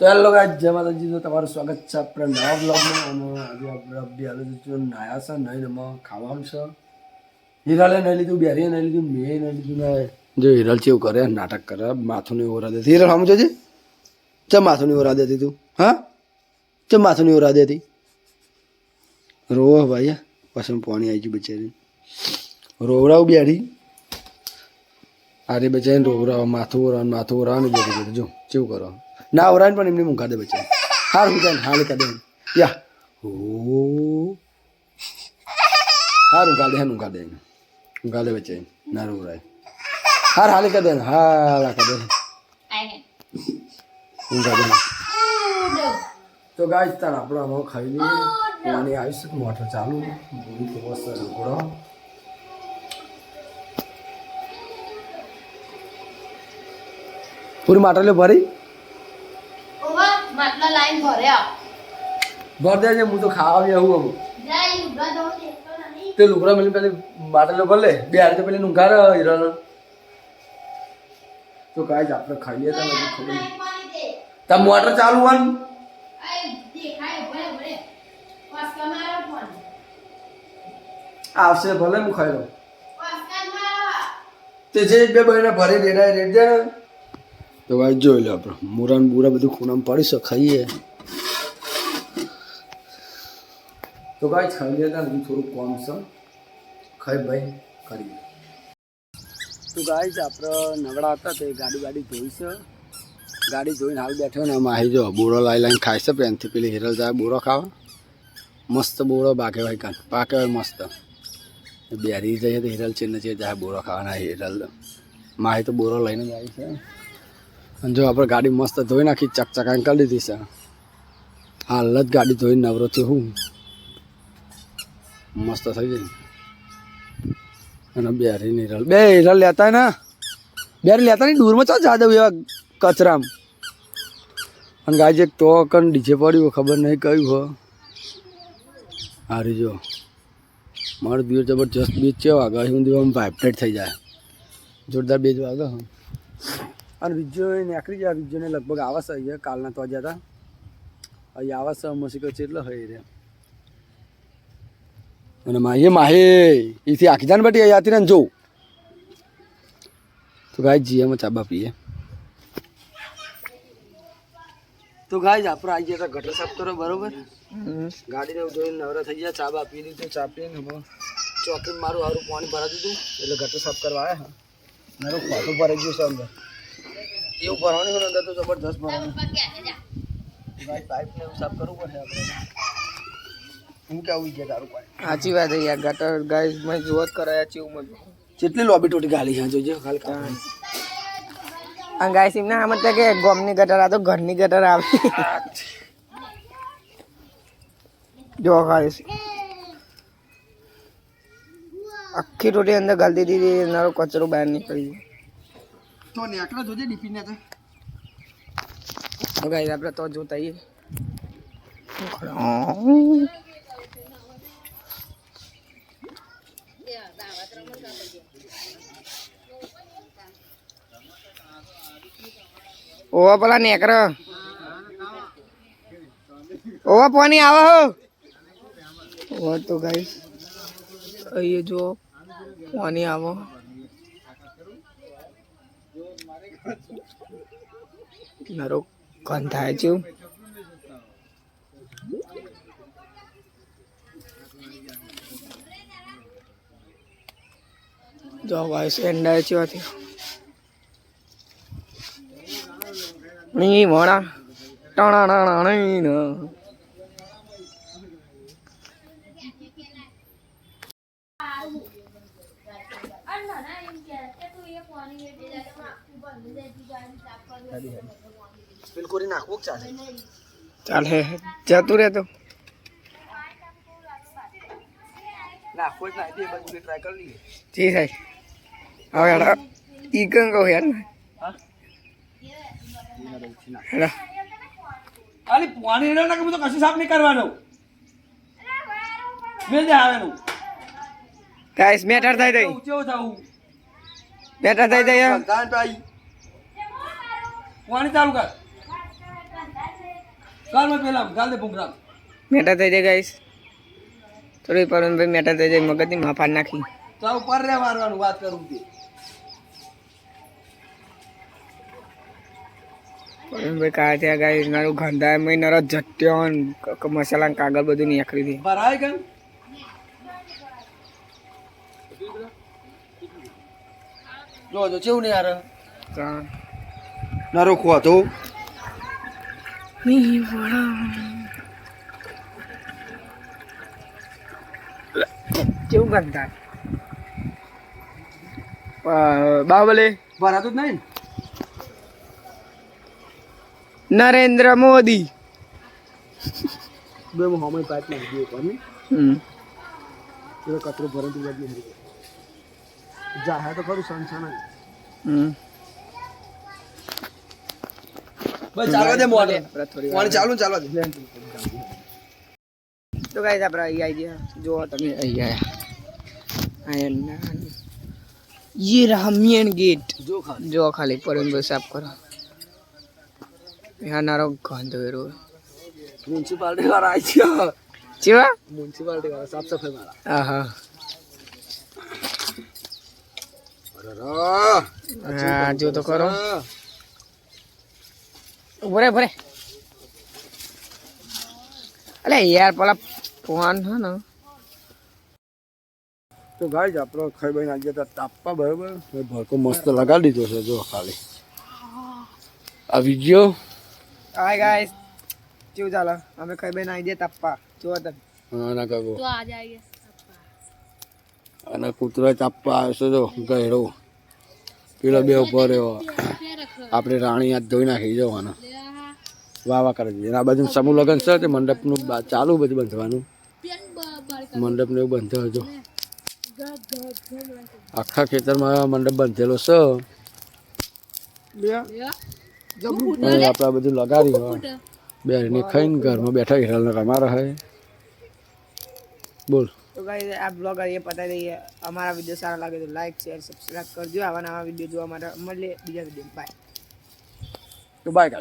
તો hello guys, જય માતાજી, તો તમારું સ્વાગત છે આપણા નવા બ્લોગમાં અને આજે આપણે અબ્બી હાલ નાયા છે નહીં એમાં ખાવાનું છે. હિરાલે નહીં લીધું, બેરીએ નહીં લીધું, મેં નહીં લીધું, ને જો હિરાલ છે એવું કરે, નાટક કરે, માથું નહીં ઓરા દેતી. હિરાલ સમજો છે ચમ માથું નહીં ઓરા દેતી તું? હા? ચમ માથું નહીં ઓરા દેતી? રોવો ભાઈ પછી પાણી આવી ગયું બચારી રોવડાવું બેઠી આરે બચારીને રોવડાવો, માથું ઓરાવાનું માથું ઓરાવાનું બેઠી જો કેવું કરો? ના ઓરાને પણ એમને મૂકા દે બચારી હાર મૂકા હાલ કાઢે યા. હો. હાર ઉગા દે ઉગા દે ઉગા દે બચારી ના રોવડાય હાર હાલ કાઢે હાલ કાઢે ઉગા દે તો ગાય તાર આપણે આમાં ખાઈ લઈએ. પાણી આવી છે મોટર ચાલુ. ભૂલી તો મસ્ત રગડો પૂરી માટલે ભરી? લાઈન ભર્યા ભર દેજે હું તો ખાવા આવ્યા દો દેખતો નહીં. તે લુગડા મેલી પેલી બાટલો ભર લે બે હારે તો પેલી નુંઘાર હીરાનો. તો ગાય આપણે ખાઈ લઈએ તો નથી ખબર. તાર મોટર ચાલુ હોય આવશે ભલે હું ખાઈ લઉં. તે જે બે બહેને ભરી રેડા રેડ દે ને. તો ભાઈ જોઈ લો આપણે. મુરા ને બુરા બધું ખૂણામાં પડી છે, ખાઈએ. તો ભાઈ ખાઈ લેતા હું થોડુંક કોમ છે. ખાઈ ભાઈ કરીએ તો ગાય આપણે નવડા હતા તે ગાડી ગાડી ધોઈ ગાડી જોઈને હાલ બેઠો ને આમાં આવી જો, બોરો લાઈ લાઈને ખાય છે, પેનથી પેલી હિરલ જાય બોરો ખાવા. મસ્ત બોરો બાકે ભાઈ કાન પાકે હોય મસ્ત. બેરી જઈએ તો હિરલ ને છે જાય બોરો ખાવાના હિરલ. માહી તો બોરો લઈને જાય છે. જો આપણે ગાડી મસ્ત ધોઈ નાખી ચકચકાઈ કરી દીધી છે. જ ગાડી ધોઈને નવરો થયો હું. મસ્ત થઈ જાય અને બેરી રલ બે હિરલ લેતા ને? બેરી લેતા નહીં, દૂરમાં ચાલ જાદવ એવા કચરામ. અને ગાય જે તો કન ડીજે પડ્યું ખબર નહીં કયું હો હારી જો. મારું દિવસ જબરજસ્ત બીજ છે આગળ હું દિવસ વાઇબ્રેટ થઈ જાય. જોરદાર બીજ વાગે હા. અને એ નીકળી જાય બીજોને લગભગ આવે છે અહીંયા કાલના તો જતા અહીં આવે છે મસીકો ચેટલો હોય રે અને માહે માહે એથી આખી જાન બટી હતી ને જોઉં તો ગાય જીએમાં ચાબા પીએ. તો ગાય આપણે આવી ગયા ગટર સાફ કરો બરોબર? ગાડીને જોઈને નવરા થઈ ગયા ચા બા પી લીધું ચા પીને ને ચોકીને મારું હારું પાણી ભરાઈ દીધું. એટલે ગટર સાફ કરવા આવ્યા હા મારું ખોટું ભરાઈ ગયું છે અંદર. એવું ભરવાની હોય ને અંદર તો જબરદસ્ત ભરવાનું પાઇપ ને એવું સાફ કરવું પડશે આપણે. હું કેવું ગયા તારું સાચી વાત યાર ગટર ગાઈસ મેં જોત કરાયા છે એવું જેટલી કેટલી લોબી ટોટી ગાલી છે જોજો ખાલી કામ આ ગાઈસ એમને આમ જ કે ગોમની ગટર આ તો ઘરની ગટર આવે. જો ગાઈસ આખી ટોટી અંદર ગલતી દીધી એનો કચરો બહાર નીકળી તો નેકડા જોજે ડીપી ને ગયો ગાઈસ, આપણે તો જોતા આવીએ ઓવા પેલા નેકર ઓવા પાણી આવે હો. ઓવા તો ગાઈસ અહીંયા જો પાણી આવો. મારો કન થાય છે જો ગાઈસ એન્ડ છે હતી ની મોડા ટાણા ટાણા બિલકુલ નાખવું ચાલે ચાલે જતું રહે તો નાખવું જ ના બધું ટ્રાય કરી લઈએ જી સાહેબ. હવે હેડા. ઈ કં કહું યાર. હેડા. અરે પાણી નાખે તો કશું સાફ નહીં કરવાનો મેં જ આવેલું. ગાઈસ મેટર થઈ ગઈ કેવું થવું મેટર થઈ દાન પાઈ પાણી ચાલુ કર. કાલમાં પેલા ગાલ દે ભૂંગરા. મેટા થઈ જાય ગાઈસ થોડી પરવીનભાઈ મેટા થઈ જાય મગજની માફાડ નાખી. તો ઉપર રે મારવાનું વાત કરું તે પરવીનભાઈ કાં થયા ગાઈસ મારું ગંધા મેં નરો જટ્યો મસાલા કાગળ બધું નીકળી હતી ભરાય કેમ? જો જો કેવું નહીં યાર ત્રણ નરો ખો તો કેવું ગંધા બાહુબલી ભરાતું જ નહીં નરેન્દ્ર મોદી. બે હું હમણાં પાઇપ નાખી કોને હમ. પેલો કચરો ભરે તું વાજી તો ખરું સંસાન હમ. બસ ચાલો દે મોડે આપણે થોડી મોડે ચાલુ ચાલો દે તો ગાઈસ આપણે અહીં આવી ગયા જુઓ તમે અહીં આયા ये रहा मेन गेट જો ખા જો ખાલી પરવીનભાઈ સાફ કરો यहाँ नारो गंध वेरो મ્યુનિસિપાલિટી વાળા આવી ગયા ચેવા મ્યુનિસિપાલિટી વાળા સાફ સફાઈ વાળા આહા અરે હા જો તો કરો ભરે ભરે. અલે યાર પેલા ફોન હે ને. તો ગાય આપણો ખાઈ ભાઈ નાખી હતા તાપવા બરાબર. મેં મસ્ત લગાડી દીધો છે જો ખાલી. આવી ગયો હાય ગાઈસ કેવું ચાલે? અમે ખાઈ બેન આવી દે તપ્પા જો હા ના કાકો. તો આજે આવી ગયા અને કૂતરો તાપવા આવ્યો છે જો ગયડો પેલો બે ઉપર રહ્યો આપણે રાણી હાથ ધોઈ નાખી જવાના. વાવા કરી દીધી આ બાજુ સમૂહ લગ્ન છે તે મંડપનું ચાલુ બધું બંધવાનું. મંડપને એવું બંધ જો આખા ખેતરમાં મંડપ બંધેલો છે. આપણે બધું લગાડી હોય. બેને ખાઈને ઘરમાં બેઠા હિરાલને રમા રહે. બોલ. તો ગાઈસ આ બ્લોગ અહીંયા પતાવી દઈએ. અમારા વીડિયો સારા લાગે તો લાઈક શેર સબસ્ક્રાઇબ કરજો. આવા નવા વીડિયો જોવા માટે મળીએ બીજા વીડિયો બાય તો બાય